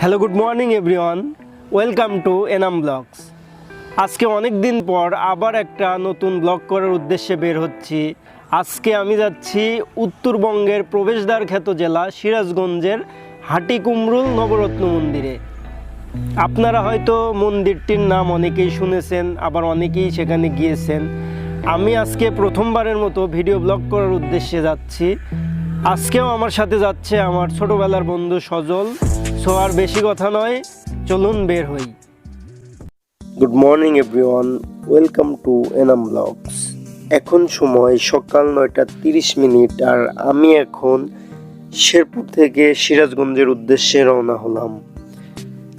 Hello good morning everyone welcome to Enam blogs আজকে অনেক দিন পর আবার একটা নতুন ব্লগ করার উদ্দেশ্যে বের হচ্ছি। আজকে আমি যাচ্ছি উত্তরবঙ্গের প্রবেশদ্বার খ্যাত জেলা সিরাজগঞ্জের হাটিকুমরুল নবরত্ন মন্দিরে। আপনারা হয়তো মন্দিরটির নাম অনেকেই শুনেছেন, আবার অনেকেই সেখানে গিয়েছেন। আমি আজকে প্রথমবারের মতো ভিডিও ব্লগ করার উদ্দেশ্যে যাচ্ছি। আজকেও আমার সাথে যাচ্ছে আমার ছোটবেলার বন্ধু সজল। সো আর বেশি কথা নয়। চলুন বের হই। Good morning everyone welcome to Enam blogs এখন সময় সকাল নয়টা তিরিশ মিনিট, আর আমি এখন শেরপুর থেকে সিরাজগঞ্জের উদ্দেশ্যে রওনা হলাম।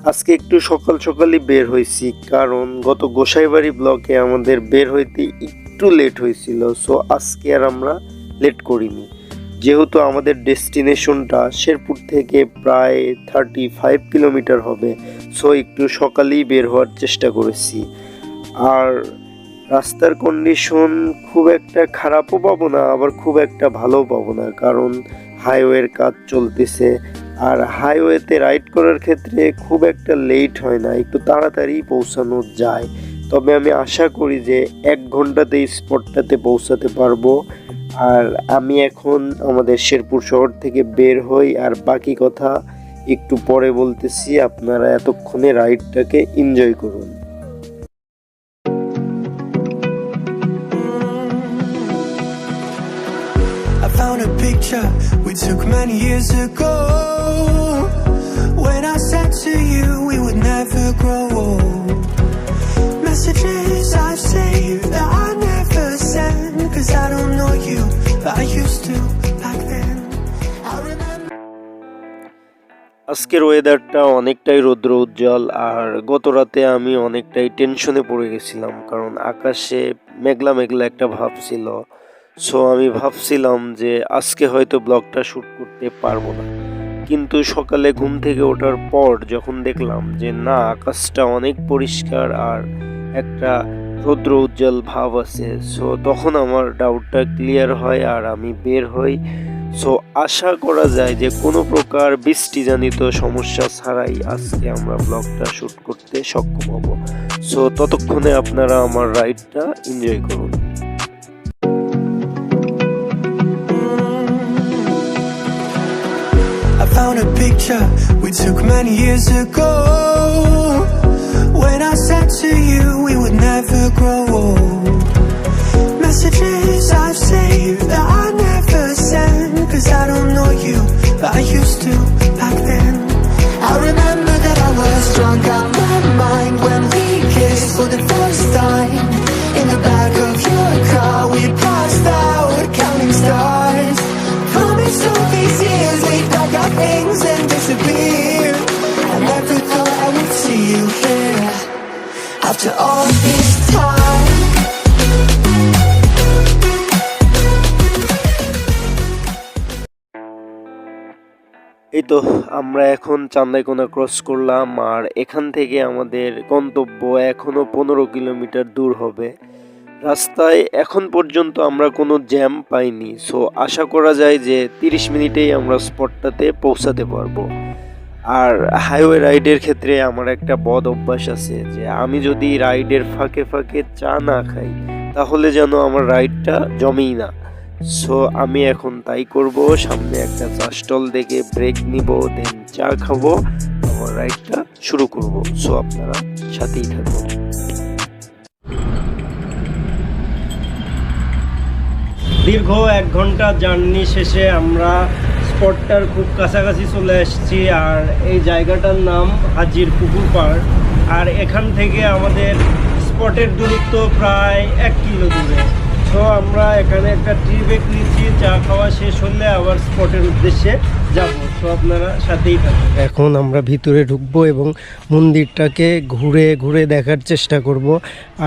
আজকে একটু সকাল সকালই বের হয়েছি, কারণ গত গোসাইবাড়ি ব্লকে আমাদের বের হইতে একটু লেট হয়েছিল সো আজকে আর আমরা লেট করিনি। যেহেতু আমাদের ডেস্টিনেশনটা শেরপুর থেকে প্রায় থার্টি ফাইভ কিলোমিটার হবে সো একটু সকালেই বের হওয়ার চেষ্টা করেছি। আর রাস্তার কন্ডিশন খুব একটা খারাপও পাবো না, আবার খুব একটা ভালোও পাবো না, কারণ হাইওয়ের কাজ চলতেছে। আর হাইওয়েতে রাইড করার ক্ষেত্রে খুব একটা লেট হয় না, একটু তাড়াতাড়ি পৌঁছানো যায়। তবে আমি আশা করি যে এক ঘন্টাতে স্পটটাতে পৌঁছাতে পারব। আর আমি এখন আমাদের শেরপুর শহর থেকে বের হই, আর বাকি কথা একটু পরে বলতেছি, আপনারা এতক্ষণে রাইডটাকে এনজয় করুন। Messages I've saved আজকের ওয়েদারটা অনেকটাই রৌদ্র উজ্জ্বল, আর গত রাতে আমি অনেকটাই টেনশনে পড়ে গেছিলাম, কারণ আকাশে মেঘলা মেঘলা একটা ভাব ছিল। সো আমি ভাবছিলাম যে আজকে হয়তো ব্লগটা শ্যুট করতে পারব না। কিন্তু সকালে ঘুম থেকে ওঠার পর যখন দেখলাম যে না, আকাশটা অনেক পরিষ্কার আর একটা রৌদ্র উজ্জ্বল ভাব আছে। সো তখন আমার ডাউটটা ক্লিয়ার হয় আর আমি বের হই। সো আশা করা যায় যে কোনো প্রকার বৃষ্টিজনিত সমস্যা ছাড়াই আজকে আমরা ব্লগটা শ্যুট করতে সক্ষম হব। সো ততক্ষণে আপনারা আমার রাইডটা এনজয় করুন। Found a picture we took many years ago. এই তো আমরা এখন চান্দাইকোনা ক্রস করলাম আর এখান থেকে আমাদের গন্তব্য এখনও পনেরো কিলোমিটার দূর হবে। রাস্তায় এখন পর্যন্ত আমরা কোনো জ্যাম পাইনি সো আশা করা যায় যে তিরিশ মিনিটেই আমরা স্পটটাতে পৌঁছাতে পারব। আর হাইওয়ে রাইডের ক্ষেত্রে আমার একটা বদ অভ্যাস আছে যে আমি যদি রাইডের ফাঁকে ফাঁকে চা না খাই, তাহলে যেন আমার রাইডটা জমেই না। সো আমি এখন তাই করব, সামনে একটা চা স্টল দেখে ব্রেক নিব দেন চা খাব, আমার রাইডটা শুরু করব। সো আপনারা সাথেই থাকুন। দীর্ঘ এক ঘণ্টা জার্নি শেষে আমরা স্পটটার খুব কাছাকাছি চলে এসেছি, আর এই জায়গাটার নাম হাজির পুকুর পাড় আর এখান থেকে আমাদের স্পটের দূরত্ব প্রায় এক কিলো দূরে। সো আমরা এখানে একটা টি ব্রেক নিচ্ছি, চা খাওয়া শেষ হলে আবার স্পটের উদ্দেশ্যে যাব। সো আপনারা সাথেই থাকুন। এখন আমরা ভিতরে ঢুকবো এবং মন্দিরটাকে ঘুরে ঘুরে দেখার চেষ্টা করব,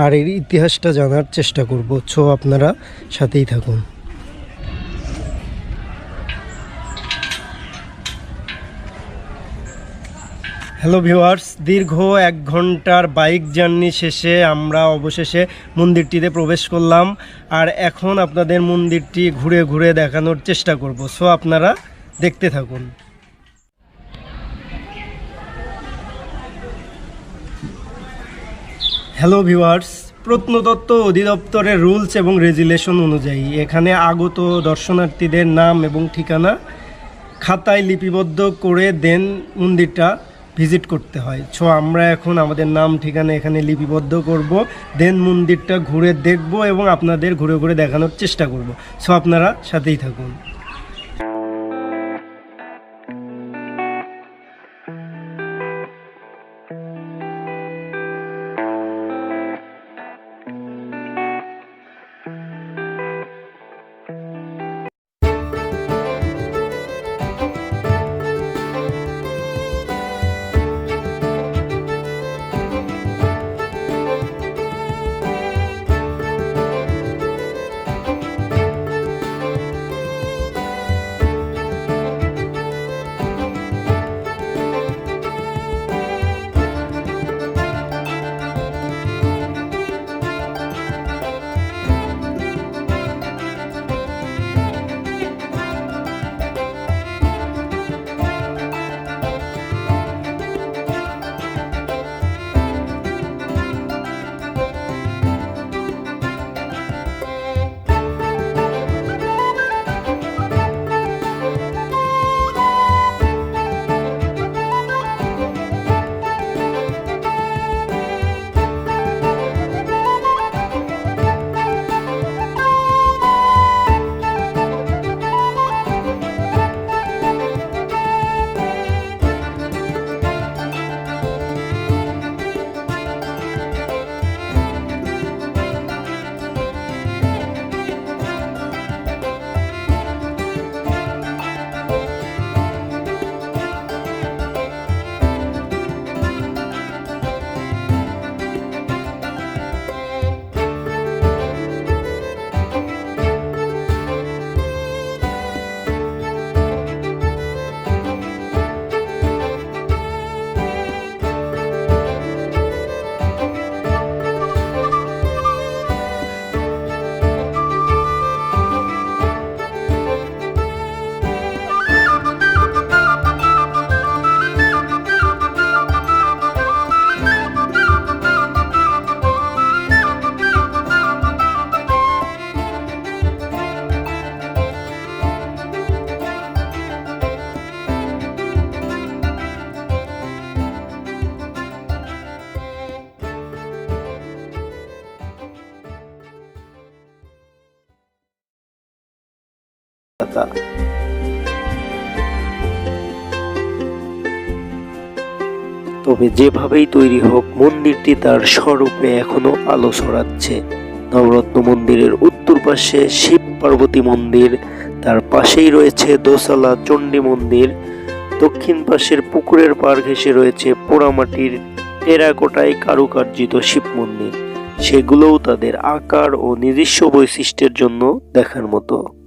আর এর ইতিহাসটা জানার চেষ্টা করব। সো আপনারা সাথেই থাকুন। হ্যালো ভিউয়ার্স দীর্ঘ এক ঘণ্টার বাইক জার্নি শেষে আমরা অবশেষে মন্দিরটিতে প্রবেশ করলাম। আর এখন আপনাদের মন্দিরটি ঘুরে ঘুরে দেখানোর চেষ্টা করব। সো আপনারা দেখতে থাকুন। হ্যালো ভিউয়ার্স প্রত্নতত্ত্ব অধিদপ্তরের রুলস এবং রেজুলেশন অনুযায়ী এখানে আগত দর্শনার্থীদের নাম এবং ঠিকানা খাতায় লিপিবদ্ধ করে দেন মন্দিরটা। ভিজিট করতে হয়। সো আমরা এখন আমাদের নাম, ঠিকানা এখানে লিপিবদ্ধ করব। দেন মন্দিরটা ঘুরে দেখব এবং আপনাদের ঘুরে ঘুরে দেখানোর চেষ্টা করব। সো আপনারা সাথেই থাকুন। তবে যেভাবেই তৈরি হোক, মন্দিরটি তার স্বরূপে এখনও আলো ছড়াচ্ছে। নবরত্ন মন্দিরের উত্তর পাশে শিব পার্বতী মন্দির, তার পাশেই রয়েছে দোসালা চণ্ডী মন্দির, দক্ষিণ পাশের পুকুরের পার ঘেঁষে রয়েছে পোড়ামাটির টেরাকোটায় কারুকার্জিত শিব মন্দির। সেগুলোও তাদের আকার ও নিজস্ব বৈশিষ্ট্যের জন্য দেখার মতো।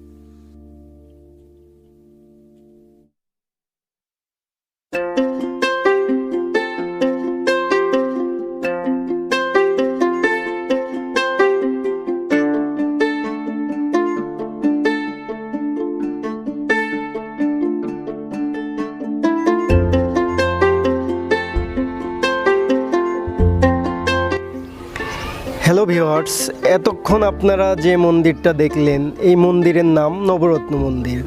ভিওয়ার্স এতক্ষণ আপনারা যে মন্দিরটা দেখলেন, এই মন্দিরের নাম নবরত্ন মন্দির।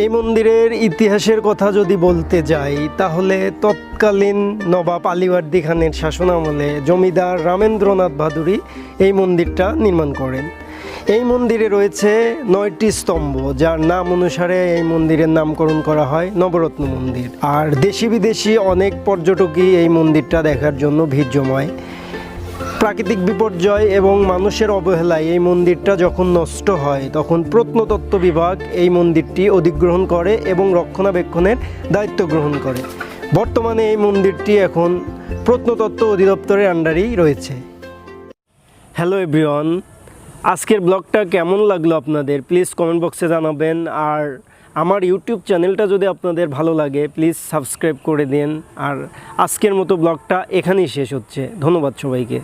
এই মন্দিরের ইতিহাসের কথা যদি বলতে যাই, তাহলে তৎকালীন নবাব আলিওয়ার্দী খানের শাসনামলে জমিদার রামেন্দ্রনাথ ভাদুরী এই মন্দিরটা নির্মাণ করেন। এই মন্দিরে রয়েছে নয়টি স্তম্ভ, যার নাম অনুসারে এই মন্দিরের নামকরণ করা হয় নবরত্ন মন্দির। আর দেশি বিদেশি অনেক পর্যটকই এই মন্দিরটা দেখার জন্য ভিড় জমায়। প্রাকৃতিক বিপর্যয় এবং মানুষের অবহেলায় এই মন্দিরটা যখন নষ্ট হয়, তখন প্রত্নতত্ত্ব বিভাগ এই মন্দিরটি অধিগ্রহণ করে এবং রক্ষণাবেক্ষণের দায়িত্ব গ্রহণ করে। বর্তমানে এই মন্দিরটি এখন প্রত্নতত্ত্ব অধিদপ্তরের আন্ডারেই রয়েছে। হ্যালো এভরিওয়ান আজকের ব্লগটা কেমন লাগল আপনাদের? প্লিজ কমেন্ট বক্সে জানাবেন। আর আমার ইউটিউব চ্যানেলটা যদি আপনাদের ভালো লাগে প্লিজ সাবস্ক্রাইব করে দিন। আর আজকের মতো ব্লগটা এখানেই শেষ হচ্ছে। ধন্যবাদ সবাইকে।